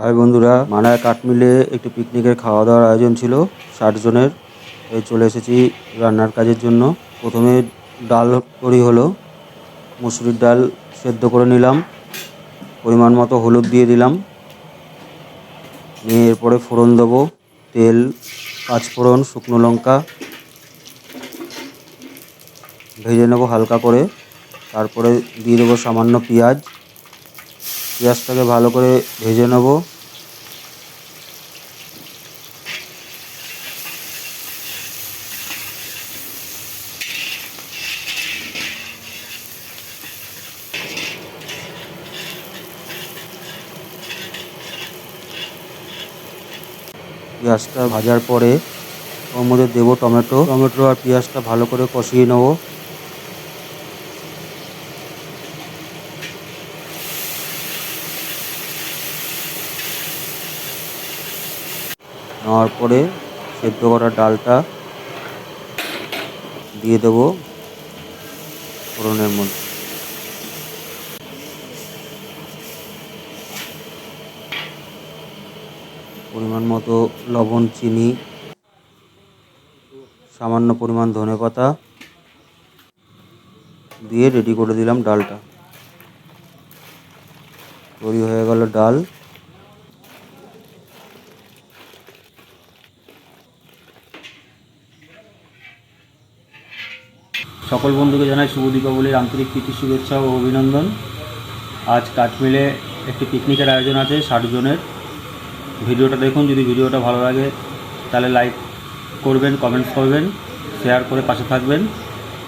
High বন্ধুরা, মানায় কাঠমিলে একটি পিকনিকের খাওয়া দাওয়ার আয়োজন ছিল। ষাট জনের এই চলে এসেছি রান্নার কাজের জন্য। প্রথমে ডাল করি হলো, মুসুরির ডাল সেদ্ধ করে নিলাম, পরিমাণ মতো হলুদ দিয়ে দিলাম। নিয়ে এরপরে ফোড়ন দেবো, তেল, পাঁচফোড়ন, শুকনো লঙ্কা। ভেজে নেব হালকা করে। তারপরে দিয়ে দেবো সামান্য পেঁয়াজ। পেঁয়াজটাকে ভালো করে ভেজে নেব। পেঁয়াজটা ভাজার পরে ওর মধ্যে দেবো টমেটো। টমেটো আর পেঁয়াজটা ভালো করে কষিয়ে নেব। নেওয়ার পরে সেদ্ধ করা ডালটা দিয়ে দেবো ফোড়নের মধ্যে। পরিমাণ মতো লবণ, চিনি, সামান্য পরিমাণ ধনে পাতা দিয়ে রেডি করে দিলাম ডালটা। তৈরি হয়ে গেল ডাল। সকল বন্ধুকে জানাই শুভ দীপাবলির আন্তরিক প্রীতি, শুভেচ্ছা ও অভিনন্দন। আজ কাঠমিলে একটি পিকনিকের আয়োজন আছে ষাট জনের। ভিডিওটা দেখুন, যদি ভিডিওটা ভালো লাগে, তাহলে লাইক করবেন কমেন্টস করবেন শেয়ার করে পাশে থাকবেন,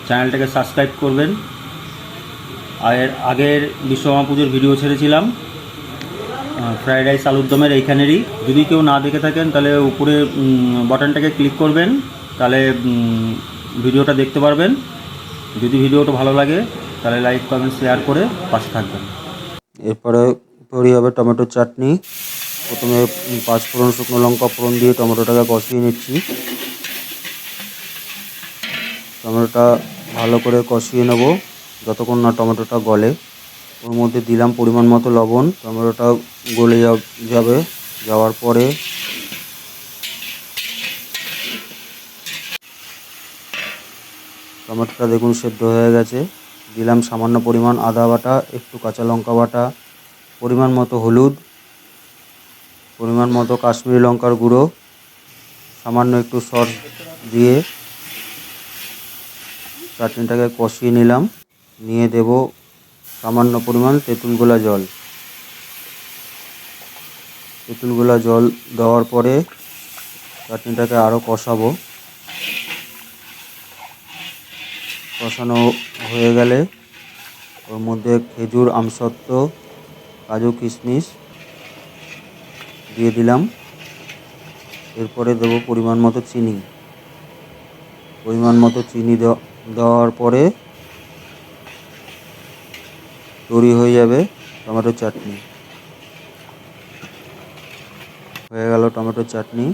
চ্যানেলটাকে সাবস্ক্রাইব করবেন। আর আগের বিশ্বকর্মা পুজোর ভিডিও ছেড়েছিলাম। ফ্রাইড রাইস আলুর দমের এইখানেরই। যদি কেউ না দেখে থাকেন, তাহলে উপরে বাটনটাকে ক্লিক করবেন, তাহলে ভিডিওটা দেখতে পারবেন। যদি ভিডিওটা ভালো লাগে, তাহলে লাইক কমেন্ট শেয়ার করে পাশে থাকবেন। এরপরে তৈরি হবে টমেটোর চাটনি। প্রথমে পাঁচ ফোড়ন শুকনো লঙ্কা ফোড়ন দিয়ে টমেটোটাকে কষিয়ে নিচ্ছি। টমেটোটা ভালো করে কষিয়ে নেব, যতক্ষণ না টমেটোটা গলে। ওর মধ্যে দিলাম পরিমাণ মতো লবণ। টমেটোটা গলে যাবে, যাওয়ার পরে টমেটোটা দেখুন সেদ্ধ হয়ে গেছে। দিলাম সামান্য পরিমাণ আদা বাটা, একটু কাঁচা লঙ্কা বাটা, পরিমাণ মতো হলুদ, পরিমাণ মতো কাশ্মীরি লঙ্কার গুঁড়ো, সামান্য একটু সস দিয়ে চাটনিটাকে কষিয়ে নিলাম। নিয়ে দেব সামান্য পরিমাণ তেঁতুল গোলা জল। তেঁতুল গোলা জল দেওয়ার পরে চাটনিটাকে আরও কষাবো। কষানো হয়ে গেলে ওর মধ্যে খেজুর আমসত্ত্ব কাজু কিশমিশ দিয়ে দিলাম। এরপরে দেবো পরিমাণ মতো চিনি। পরিমাণ মতো চিনি দেওয়া- দেওয়ার পরে তৈরি হয়ে যাবে টমেটো চাটনি। হয়ে গেল টমেটো চাটনি।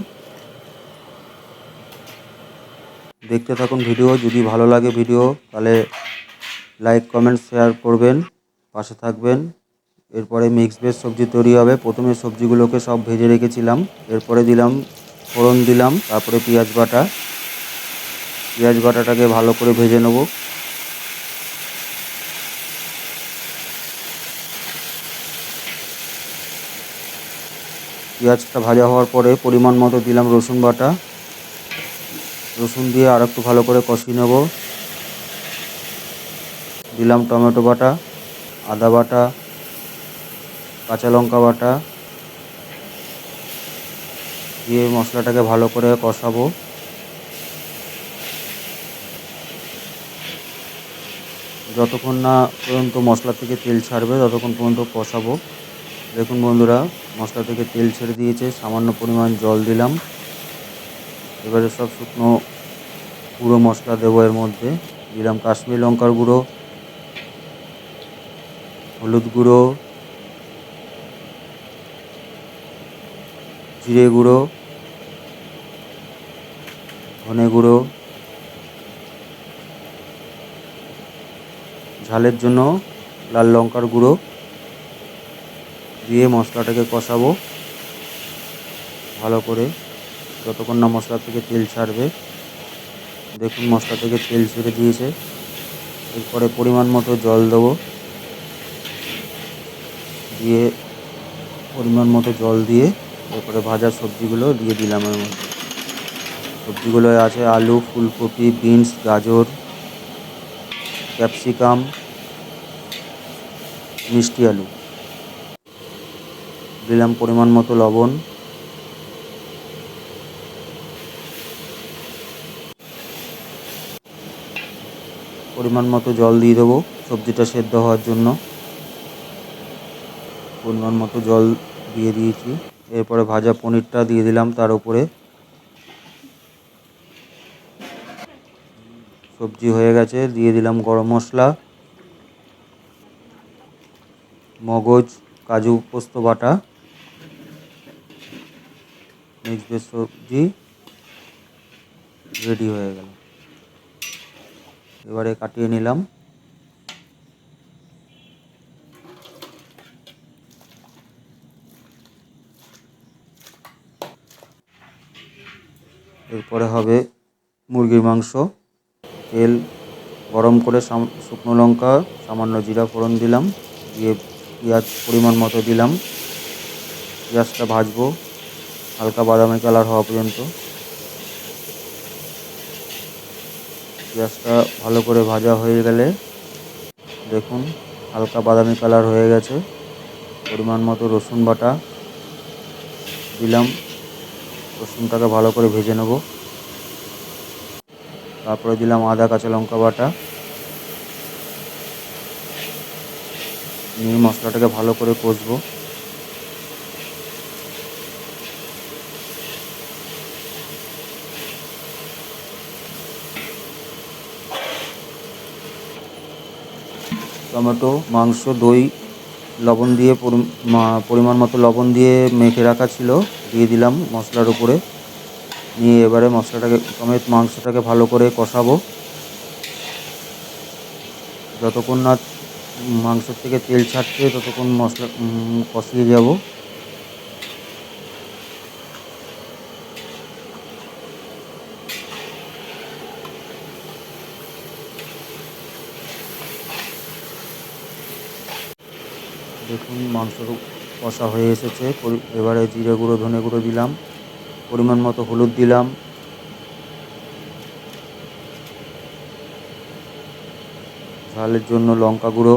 দেখতে থাকুন ভিডিও, যদি ভালো লাগে ভিডিও, তাহলে লাইক কমেন্ট শেয়ার করবেন, পাশে থাকবেন। এরপরে মিক্স ভেজ সবজি তৈরি হবে। প্রথমে সবজিগুলোকে সব ভেজে রেখেছিলাম। এরপরে দিলাম, ফোড়ন দিলাম, তারপরে পেঁয়াজ বাটা। পেঁয়াজ বাটাটাকে ভালো করে ভেজে নেব। পেঁয়াজটা ভাজা হওয়ার পরে পরিমাণ মতো দিলাম রসুন বাটা। রসুন দিয়ে আর একটু ভালো করে কষিয়ে নেব। দিলাম টমেটো বাটা, আদা বাটা, কাঁচা লঙ্কা বাটা। দিয়ে মশলাটাকে ভালো করে কষাবো। যতক্ষণ না পর্যন্ত মশলা থেকে তেল ছাড়বে, ততক্ষণ পর্যন্ত কষাবো। দেখুন বন্ধুরা, মশলা থেকে তেল ছেড়ে দিয়েছে, সামান্য পরিমাণ জল দিলাম। এবারে সব শুকনো গুঁড়ো মশলা দেবো এর মধ্যে। দিলাম কাশ্মীর লঙ্কার গুঁড়ো, হলুদ গুঁড়ো, জিরে গুঁড়ো, ধনে গুঁড়ো। ঝালের জন্য লাল লঙ্কার গুঁড়ো দিয়ে মশলাটাকে কষাবো ভালো করে। যতক্ষণ না মশলা থেকে তেল ছাড়বে, দেখুন মশলা থেকে তেল ছেড়ে দিয়েছে। এরপরে পরিমাণ মতো জল দেবো। দিয়ে পরিমাণ মতো জল দিয়ে এরপরে ভাজা সবজিগুলো দিয়ে দিলাম এর মধ্যে। সবজিগুলো আছে আলু, ফুলকপি, বিনস, গাজর, ক্যাপসিকাম, মিষ্টি আলু। দিলাম পরিমাণ মতো লবণ। পরিমাণ মতো জল দিয়ে দেবো সবজিটা সেদ্ধ হওয়ার জন্য। পরিমাণ মতো জল দিয়ে দিয়েছি। এরপরে ভাজা পনিরটা দিয়ে দিলাম তার উপরে। সবজি হয়ে গেছে, দিয়ে দিলাম গরম মশলা, মগজ, কাজু পোস্ত বাটা মিক্স সবজি, রেডি হয়ে গেল। এবারে কাটিয়ে নিলাম। এরপরে হবে মুরগির মাংস। তেল গরম করে শুকনো লঙ্কা, সামান্য জিরা ফোড়ন দিলাম, দিয়ে পেঁয়াজ পরিমাণ মতো দিলাম। পেঁয়াজটা ভাজবো, হালকা বাদামি কালার হওয়া পর্যন্ত। পেঁয়াজটা ভালো করে ভাজা হয়ে গেলে দেখুন হালকা বাদামি কালার হয়ে গেছে। পরিমাণ মতো রসুন বাটা দিলাম। রসুনটাকে ভালো করে ভেজে নেব। তারপরে দিলাম আদা কাঁচা লঙ্কা বাটা। নিয়ে মশলাটাকে ভালো করে কষবো। টমেটো, মাংস, দই, লবণ দিয়ে পরিমাণ মতো লবণ দিয়ে মেখে রাখা ছিল, দিয়ে দিলাম মশলার উপরে। নিয়ে এবারে মশলাটাকে, টমেট, মাংসটাকে ভালো করে কষাবো। যতক্ষণ না মাংস থেকে তেল ছাড়ছে, ততক্ষণ মশলা কষিয়ে যাব। দেখুন, মাংস কষা হয়ে এসেছে। এবারে জিরে গুঁড়ো, ধনে গুঁড়ো দিলাম। পরিমাণ মতো হলুদ দিলাম। ঝালের জন্য লঙ্কা গুঁড়ো।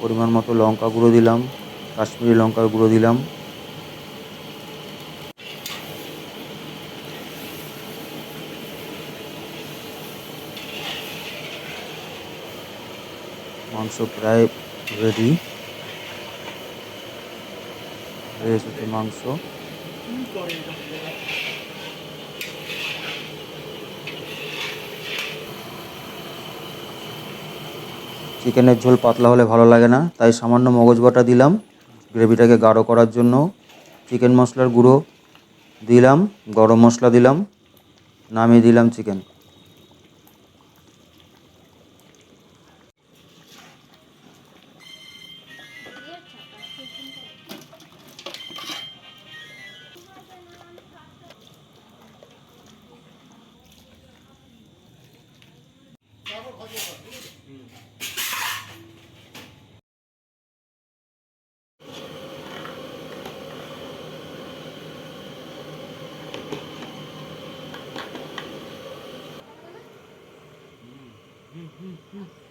পরিমাণ মতো লঙ্কা গুঁড়ো দিলাম। কাশ্মীরি লঙ্কার গুঁড়ো দিলাম মাংস প্রায় রেডি হয়ে এসেছে মাংস। চিকেনের ঝোল পাতলা হলে ভালো লাগে না, তাই সামান্য মগজ বাটা দিলাম, গ্রেভিটাকে গাঢ় করার জন্য। চিকেন মশলার গুঁড়ো দিলাম, গরম মশলা দিলাম, নামিয়ে দিলাম চিকেন। 음. 음. 음. 음.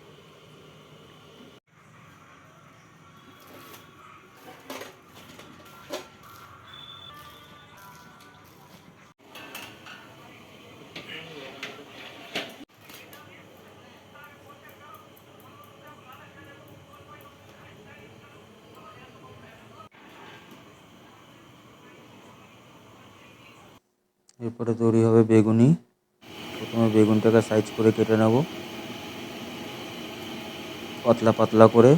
এরপরে তৈরি হবে বেগুনি। প্রথমে বেগুনটাকে সাইজ করে কেটে নেব। পাতলা পাতলা করে।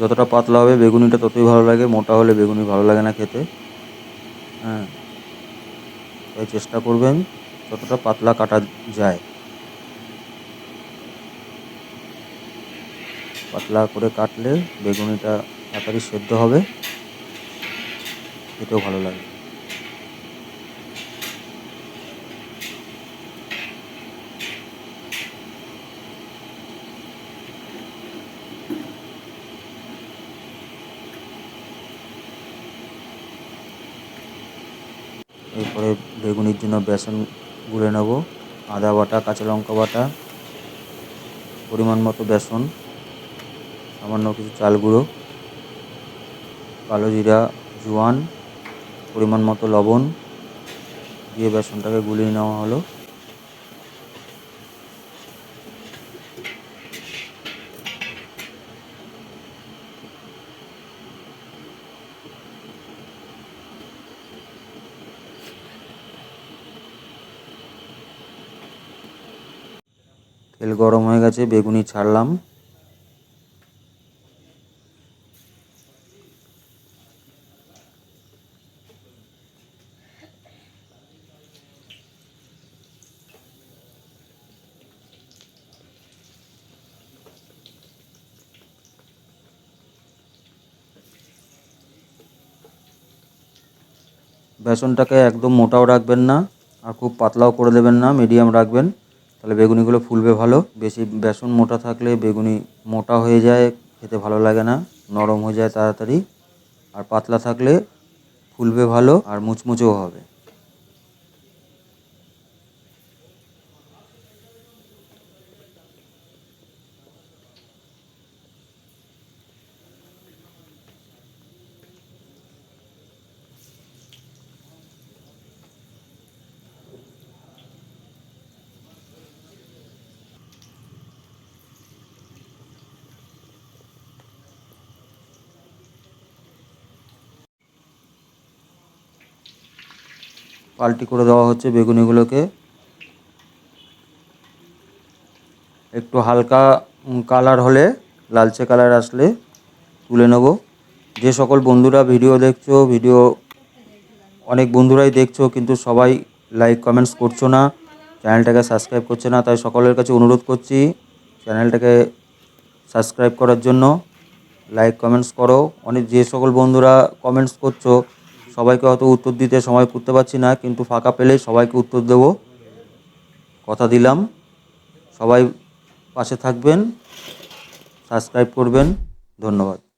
যতটা পাতলা হবে বেগুনিটা ততই ভালো লাগে, মোটা হলে বেগুনি ভালো লাগে না খেতে। হ্যাঁ। তাই চেষ্টা করবেন যতটা পাতলা কাটা যায়। পাতলা করে কাটলে বেগুনিটা তাড়াতাড়ি সেদ্ধ হবে। খেতেও ভালো লাগে এরপরে বেগুনির জন্য বেসন গুলে নেব। আদা বাটা, কাঁচা লঙ্কা বাটা, পরিমাণ মতো বেসন, সামান্য কিছু চাল গুঁড়ো, কালো জিরা, জোয়ান, পরিমাণ মতো লবণ দিয়ে বেসনটাকে গুলিয়ে নেওয়া হলো। তেল গরম হয়ে গেছে, বেগুনি ছাড়লাম। বেসনটাকে একদম মোটাও রাখবেন না, আর খুব পাতলাও করে দেবেন না, মিডিয়াম রাখবেন। তাহলে বেগুনিগুলো ফুলবে ভালো। বেশি বেসন মোটা থাকলে বেগুনি মোটা হয়ে যায়, খেতে ভালো লাগে না, নরম হয়ে যায় তাড়াতাড়ি। আর পাতলা থাকলে ফুলবে ভালো, আর মুচমুচেও হবে। পাল্টি করে দেওয়া হচ্ছে বেগুনিগুলোকে। একটু হালকা কালার হলে, লালচে কালার আসলে তুলে নেব। যে সকল বন্ধুরা ভিডিও দেখছ, ভিডিও অনেক বন্ধুরাই দেখছ, কিন্তু সবাই লাইক কমেন্টস করছ না, চ্যানেলটাকে সাবস্ক্রাইব করছে না, তাই সকলের কাছে অনুরোধ করছি চ্যানেলটাকে সাবস্ক্রাইব করার জন্য। লাইক কমেন্টস করো। অনেক যে সকল বন্ধুরা কমেন্টস করছ সবাইকে হয়তো উত্তর দিতে সময় করতে পারছি না, কিন্তু ফাঁকা পেলেই সবাইকে উত্তর দেবো। কথা দিলাম। সবাই পাশে থাকবেন, সাবস্ক্রাইব করবেন। ধন্যবাদ।